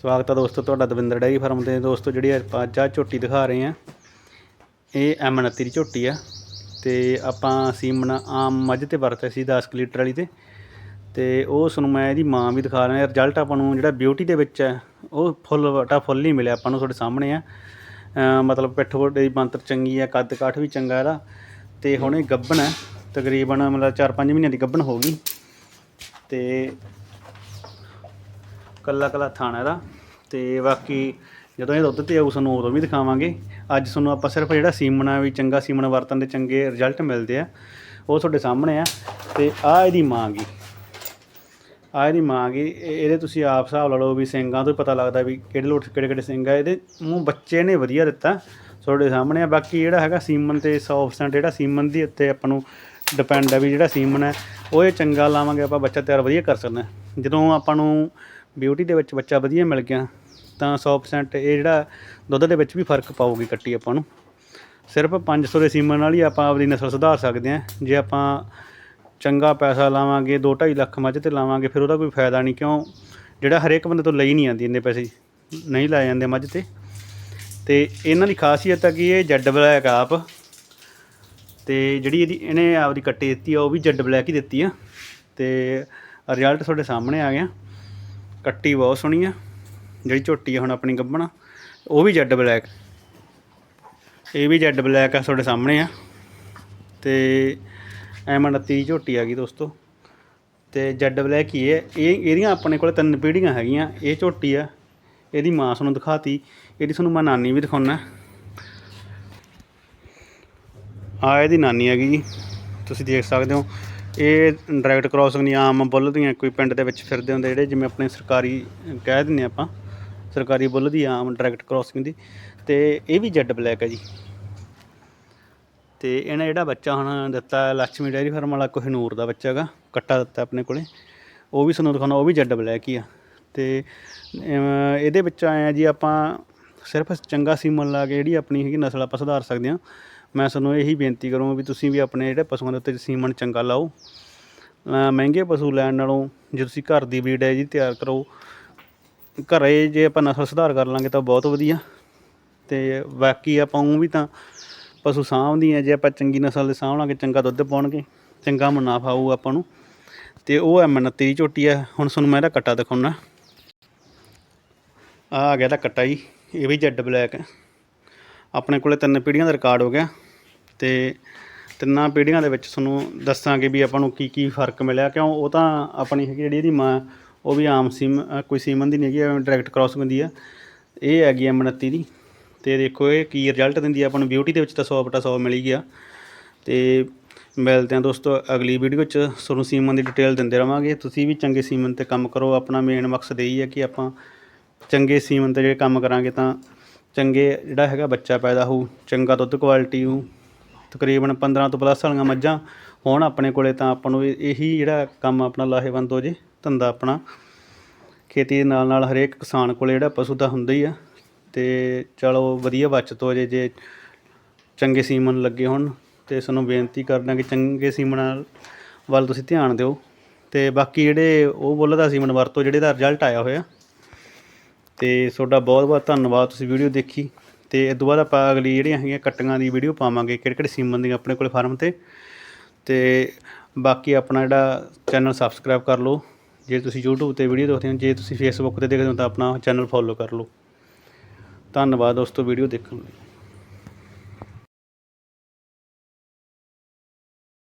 ਸਵਾਗਤ ਹੈ ਦੋਸਤੋ, ਤੁਹਾਡਾ ਦਵਿੰਦਰ ਡੈਰੀ ਫਾਰਮ 'ਤੇ। ਦੋਸਤੋ, ਜਿਹੜੀ ਆਪਾਂ ਅੱਜ ਆ ਝੋਟੀ ਦਿਖਾ ਰਹੇ ਆ ਇਹ ਐਮ 29 ਦੀ ਝੋਟੀ ਆ ਤੇ ਆਪਾਂ ਸੀਮਨ ਆਮ ਮੱਝ ਤੇ ਵਰਤਿਆ ਸੀ 10 ਕੁ ਲੀਟਰ ਵਾਲੀ ਤੇ। ਤੇ ਉਹ ਤੁਹਾਨੂੰ ਮੈਂ ਇਹਦੀ ਮਾਂ ਵੀ ਦਿਖਾ ਰਿਹਾ। ਰਿਜ਼ਲਟ ਆਪਾਂ ਨੂੰ ਜਿਹੜਾ ਬਿਊਟੀ ਦੇ ਵਿੱਚ ਹੈ ਉਹ ਫੁੱਲ ਵਟਾ ਫੁੱਲ ਹੀ ਮਿਲਿਆ ਆਪਾਂ ਨੂੰ ਤੁਹਾਡੇ ਸਾਹਮਣੇ ਆ। ਮਤਲਬ ਪਿੱਠ ਵੋਡੇ ਦੀ ਬੰਤਰ ਚੰਗੀ ਆ, ਕੱਦ ਕਾਠ ਵੀ ਚੰਗਾ ਇਹਦਾ। ਤੇ ਹੁਣ ਇਹ ਗੱਬਣ ਹੈ ਤਕਰੀਬਨ ਮਤਲਬ 4-5 ਮਹੀਨਿਆਂ ਦੀ ਗੱਬਣ ਹੋ ਗਈ। ਤੇ ਕੱਲਾ ਕੱਲਾ ਥਾਣਾ ਇਹਦਾ। ਤੇ ਬਾਕੀ ਜਦੋਂ ਇਹ ਦੁੱਧ ਤੇ ਆਊ, ਸਾਨੂੰ ਉਦੋਂ ਵੀ ਦਿਖਾਵਾਂਗੇ। ਅੱਜ ਤੁਹਾਨੂੰ ਆਪਾਂ ਸਿਰਫ ਜਿਹੜਾ ਸੀਮਨ ਆ ਵੀ, ਚੰਗਾ ਸੀਮਨ ਵਰਤਨ ਦੇ ਚੰਗੇ ਰਿਜ਼ਲਟ ਮਿਲਦੇ ਆ। ਉਹ ਤੁਹਾਡੇ ਸਾਹਮਣੇ ਆ। ਤੇ ਆ ਇਹਦੀ ਮਾਂ ਗੀ। ਆ ਇਹਦੀ ਮਾਂ ਗੀ। ਇਹਦੇ ਤੁਸੀਂ ਆਪ ਹਿਸਾਬ ਲਾ ਲਓ ਵੀ ਸਿੰਘਾਂ ਤੋਂ ਹੀ ਪਤਾ ਲੱਗਦਾ ਵੀ ਕਿਹੜੇ ਲੋਟ ਕਿਹੜੇ ਕਿਹੜੇ ਸਿੰਘ ਆ। ਇਹਦੇ ਮੂੰਹ ਬੱਚੇ ਨੇ ਵਧੀਆ ਦਿੱਤਾ ਤੁਹਾਡੇ ਸਾਹਮਣੇ ਆ। ਬਾਕੀ ਜਿਹੜਾ ਹੈਗਾ ਸੀਮਨ ਤੇ 100% ਜਿਹੜਾ ਸੀਮਨ ਦੀ ਉੱਤੇ ਆਪਾਂ ਨੂੰ ਡਿਪੈਂਡ ਆ ਵੀ ਜਿਹੜਾ ਸੀਮਨ ਹੈ, ਉਹ ਇਹ ਚੰਗਾ ਲਾਵਾਂਗੇ, ਆਪਾਂ ਬੱਚਾ ਤਿਆਰ ਵਧੀਆ ਕਰ ਸਕਦੇ ਹਾਂ। ਜਦੋਂ ਆਪਾਂ ਨੂੰ ਬਿਊਟੀ ਦੇ ਵਿੱਚ ਬੱਚਾ ਵਧੀਆ ਮਿਲ ਗਿਆ, ਤਾਂ 100% ਇਹ ਜਿਹੜਾ ਦੁੱਧ ਦੇ ਵਿੱਚ ਵੀ ਫ਼ਰਕ ਪਾਊਗੀ ਕੱਟੀ ਆਪਾਂ ਨੂੰ। ਸਿਰਫ 500 ਦੇ ਸੀਮਨ ਨਾਲ ਹੀ ਆਪਾਂ ਆਪਦੀ ਨਸਲ ਸੁਧਾਰ ਸਕਦੇ ਹਾਂ। ਜੇ ਆਪਾਂ ਚੰਗਾ ਪੈਸਾ ਲਾਵਾਂਗੇ 2.5 ਲੱਖ ਮੱਝ ਤੇ ਲਾਵਾਂਗੇ, ਫਿਰ ਉਹਦਾ ਕੋਈ ਫਾਇਦਾ ਨਹੀਂ, ਕਿਉਂ? ਜਿਹੜਾ ਹਰੇਕ ਬੰਦੇ ਤੋਂ ਲਈ ਨਹੀਂ ਆਉਂਦੀ ਇੰਨੇ ਪੈਸੇ। ਨਹੀਂ ਲਾਏ ਜਾਂਦੇ ਮੱਝ ਤੇ। ਤੇ ਇਹਨਾਂ ਦੀ ਖਾਸੀਅਤ ਹੈ ਕਿ ਇਹ ਜੈਡ ਬਲੈਕ ਆਪ, ਤੇ ਜਿਹੜੀ ਇਹਦੀ ਇਹਨੇ ਆਪਦੀ ਕੱਟੀ ਦਿੱਤੀ ਆ, ਉਹ ਵੀ ਜੈਡ ਬਲੈਕ ਹੀ ਦਿੱਤੀ ਆ। ਤੇ ਰਿਜ਼ਲਟ ਤੁਹਾਡੇ ਸਾਹਮਣੇ ਆ ਗਿਆ। ਕੱਟੀ ਬਹੁਤ ਸੋਹਣੀ ਆ, ਜਿਹੜੀ ਝੋਟੀ ਆ ਹੁਣ ਆਪਣੀ ਗੱਭਣਾ ਉਹ ਵੀ ਜੈਡ ਬਲੈਕ। ਇਹ ਵੀ ਜੈਡ ਬਲੈਕ ਆ ਤੁਹਾਡੇ ਸਾਹਮਣੇ ਆ, ਤੇ ਐਮ 29 ਝੋਟੀ ਆ ਗਈ ਦੋਸਤੋ। ਤੇ ਜੈਡ ਬਲੈਕ ਹੀ ਹੈ ਇਹ ਇਹਦੀਆਂ ਆਪਣੇ ਕੋਲ ਤਿੰਨ ਪੀੜ੍ਹੀਆਂ ਹੈਗੀਆਂ, ਇਹ ਝੋਟੀ ਆ, ਇਹਦੀ ਮਾਂ ਤੁਹਾਨੂੰ ਦਿਖਾਤੀ, ਇਹਦੀ ਤੁਹਾਨੂੰ ਮੈਂ ਨਾਨੀ ਵੀ ਦਿਖਾਉਣਾ ਆ ਇਹਦੀ ਨਾਨੀ ਹੈਗੀ ਜੀ, ਤੁਸੀਂ ਦੇਖ ਸਕਦੇ ਹੋ ਇਹ ਡਾਇਰੈਕਟ ਕ੍ਰਾਸਿੰਗ ਨਹੀਂ ਆਮ ਬੁੱਲ ਦੀਆਂ ਕੋਈ ਪਿੰਡ ਦੇ ਵਿੱਚ ਫਿਰਦੇ ਹੁੰਦੇ ਜਿਹੜੇ ਜਿਵੇਂ ਆਪਣੇ ਸਰਕਾਰੀ, ਕਹਿ ਦਿੰਦੇ ਆਪਾਂ, ਸਰਕਾਰੀ ਬੁੱਲ ਦੀ ਆਮ ਡਾਇਰੈਕਟ ਕ੍ਰਾਸਿੰਗ ਦੀ, ਤੇ ਇਹ ਵੀ ਜੈਡ ਬਲੈਕ ਹੈ ਜੀ। ਤੇ ਇਹਨੇ ਜਿਹੜਾ ਬੱਚਾ ਹੁਣ ਦਿੱਤਾ ਹੈ ਲక్ష్ਮੀ ਡੈਰੀ ਫਾਰਮ ਵਾਲਾ ਕੋਹਿਨੂਰ ਦਾ ਬੱਚਾ ਹੈਗਾ, ਕੱਟਾ ਦਿੱਤਾ ਆਪਣੇ ਕੋਲੇ, ਉਹ ਵੀ ਸਾਨੂੰ ਦਿਖਾਉਣਾ, ਉਹ ਵੀ ਜੈਡ ਬਲੈਕ ਹੀ ਆ। ਤੇ ਇਹਦੇ ਵਿੱਚ ਆਏ ਆ ਜੀ ਆਪਾਂ, ਸਿਰਫ ਚੰਗਾ ਸੀਮਨ ਲਾ ਕੇ ਜਿਹੜੀ ਆਪਣੀ ਹੈਗੀ ਨਸਲ ਆਪਾਂ ਸੁਧਾਰ ਸਕਦੇ ਹਾਂ। ਮੈਂ ਤੁਹਾਨੂੰ ਇਹੀ ਬੇਨਤੀ ਕਰੂੰਗਾ ਵੀ ਤੁਸੀਂ ਵੀ ਆਪਣੇ ਜਿਹੜੇ ਪਸ਼ੂਆਂ ਦੇ ਉੱਤੇ ਸੀਮਨ ਚੰਗਾ ਲਾਓ। ਮਹਿੰਗੇ ਪਸ਼ੂ ਲੈਣ ਨਾਲੋਂ ਜੇ ਤੁਸੀਂ ਘਰ ਦੀ ਬਰੀਡ ਹੈ ਜੀ ਤਿਆਰ ਕਰੋ। ਘਰੇ ਜੇ ਆਪਾਂ ਨਸਲ ਸੁਧਾਰ ਕਰ ਲਾਂਗੇ ਤਾਂ ਬਹੁਤ ਵਧੀਆ। ਤੇ ਬਾਕੀ ਆਪਾਂ ਉਹ ਵੀ ਤਾਂ ਪਸ਼ੂ ਸਾਂਭਦੀ ਸਾਂਭਦੀਆਂ ਜੇ ਆਪਾਂ ਚੰਗੀ ਨਸਲ ਦੇ ਸਾਂਭ ਲਾਂਗੇ ਚੰਗਾ ਦੁੱਧ ਪਾਉਣਗੇ, ਚੰਗਾ ਮੁਨਾਫਾ ਆਊ ਆਪਾਂ ਨੂੰ। ਤੇ ਉਹ ਐਮ 29 ਝੋਟੀ ਹੈ, ਹੁਣ ਤੁਹਾਨੂੰ ਮੈਂ ਇਹਦਾ ਕੱਟਾ ਦਿਖਾਉਣਾ। ਆ ਆ ਗਿਆ ਇਹਦਾ ਕੱਟਾ ਜੀ, ਇਹ ਵੀ ਜੈਡ ਬਲੈਕ ਹੈ। ਆਪਣੇ ਕੋਲੇ ਤਿੰਨ ਪੀੜ੍ਹੀਆਂ ਦਾ ਰਿਕਾਰਡ ਹੋ ਗਿਆ ਤੇ ਤਿੰਨਾਂ ਪੀੜ੍ਹੀਆਂ ਦੇ ਵਿੱਚ ਤੁਹਾਨੂੰ ਦੱਸਾਂਗੇ ਵੀ ਆਪਾਂ ਨੂੰ ਕੀ ਕੀ ਫ਼ਰਕ ਮਿਲਿਆ। ਕਿਉਂ? ਉਹ ਤਾਂ ਆਪਣੀ ਹੈਗੀ ਜਿਹੜੀ ਇਹਦੀ ਮਾਂ, ਉਹ ਵੀ ਆਮ ਸੀਮ, ਕੋਈ ਸੀਮਨ ਦੀ ਨਹੀਂ ਹੈਗੀ ਡਾਇਰੈਕਟ ਕ੍ਰਾਸਿੰਗ ਹੁੰਦੀ ਆ। ਇਹ ਹੈਗੀ ਐਮ 29 ਦੀ। ਤੇ ਦੇਖੋ ਇਹ ਕੀ ਰਿਜ਼ਲਟ ਦਿੰਦੀ ਆ, ਆਪਾਂ ਨੂੰ ਬਿਊਟੀ ਦੇ ਵਿੱਚ ਤਾਂ 100 ਬਟਾ 100 ਮਿਲੀ ਗਿਆ। ਤੇ ਮਿਲਦੇ ਹਾਂ ਦੋਸਤੋ ਅਗਲੀ ਵੀਡੀਓ 'ਚ, ਤੁਹਾਨੂੰ ਸੀਮਨ ਦੀ ਡਿਟੇਲ ਦਿੰਦੇ ਰਵਾਂਗੇ। ਤੁਸੀਂ ਵੀ ਚੰਗੇ ਸੀਮਨ ਤੇ ਕੰਮ ਕਰੋ। ਆਪਣਾ ਮੇਨ ਮਕਸਦ ਇਹੀ ਹੈ ਕਿ ਆਪਾਂ ਚੰਗੇ ਸੀਮਨ ਤੇ ਜਿਹੜੇ ਕੰਮ ਕਰਾਂਗੇ ਤਾਂ ਚੰਗੇ ਜਿਹੜਾ ਹੈਗਾ ਬੱਚਾ ਪੈਦਾ ਹੋਊ, ਚੰਗਾ ਦੁੱਧ ਕੁਆਲਿਟੀ ਹੋਊ, ਤਕਰੀਬਨ 15 ਤੋਂ ਪਲੱਸ ਵਾਲੀਆਂ ਮੱਝਾਂ ਹੋਣ ਆਪਣੇ ਕੋਲੇ ਤਾਂ ਆਪਾਂ ਨੂੰ ਇਹੀ ਜਿਹੜਾ ਕੰਮ ਆਪਣਾ ਲਾਹੇਵੰਦ ਹੋ ਜੇ, ਧੰਦਾ ਆਪਣਾ। ਖੇਤੀ ਦੇ ਨਾਲ ਨਾਲ ਹਰੇਕ ਕਿਸਾਨ ਕੋਲੇ ਜਿਹੜਾ ਪਸ਼ੂ ਤਾਂ ਹੁੰਦਾ ਹੀ ਆ, ਤੇ ਚਲੋ ਵਧੀਆ ਬਚਤ ਹੋ ਜੇ ਜੇ ਚੰਗੇ ਸੀਮਨ ਲੱਗੇ ਹੋਣ, ਤੇ ਸਾਨੂੰ ਬੇਨਤੀ ਕਰਦਾ ਕਿ ਚੰਗੇ ਸੀਮਨ ਵੱਲ ਤੁਸੀਂ ਧਿਆਨ ਦਿਓ। ਤੇ ਬਾਕੀ ਜਿਹੜੇ ਉਹ ਬੁੱਲ ਦਾ ਸੀਮਨ ਵਰਤੋ, ਜਿਹੜੇ ਦਾ ਰਿਜ਼ਲਟ ਆਇਆ ਹੋਇਆ ਤੇ ਤੁਹਾਡਾ ਬਹੁਤ ਬਹੁਤ ਧੰਨਵਾਦ, ਤੁਸੀਂ ਵੀਡੀਓ ਦੇਖੀ ਤੇ ਇਸ ਤੋਂ ਬਾਅਦ ਆਪਾਂ ਅਗਲੀ ਜਿਹੜੀਆਂ ਹੈਗੀਆਂ ਕੱਟੀਆਂ ਦੀ ਵੀਡੀਓ ਪਾਵਾਂਗੇ ਕਿਹੜੇ ਕਿਹੜੇ ਸੀਮਨ ਦੀਆਂ ਆਪਣੇ ਕੋਲ ਫਾਰਮ ਤੇ। ਤੇ ਬਾਕੀ ਆਪਣਾ ਜਿਹੜਾ ਚੈਨਲ ਸਬਸਕ੍ਰਾਈਬ ਕਰ ਲਓ, ਜੇ ਤੁਸੀਂ YouTube ਤੇ ਵੀਡੀਓ ਦੇਖਦੇ ਹੋ, ਜੇ ਤੁਸੀਂ Facebook ਤੇ ਦੇਖਦੇ ਹੋ ਤਾਂ ਆਪਣਾ ਚੈਨਲ ਫੋਲੋ ਕਰ ਲਓ। ਧੰਨਵਾਦ ਦੋਸਤੋ, ਵੀਡੀਓ ਦੇਖਣ ਲਈ।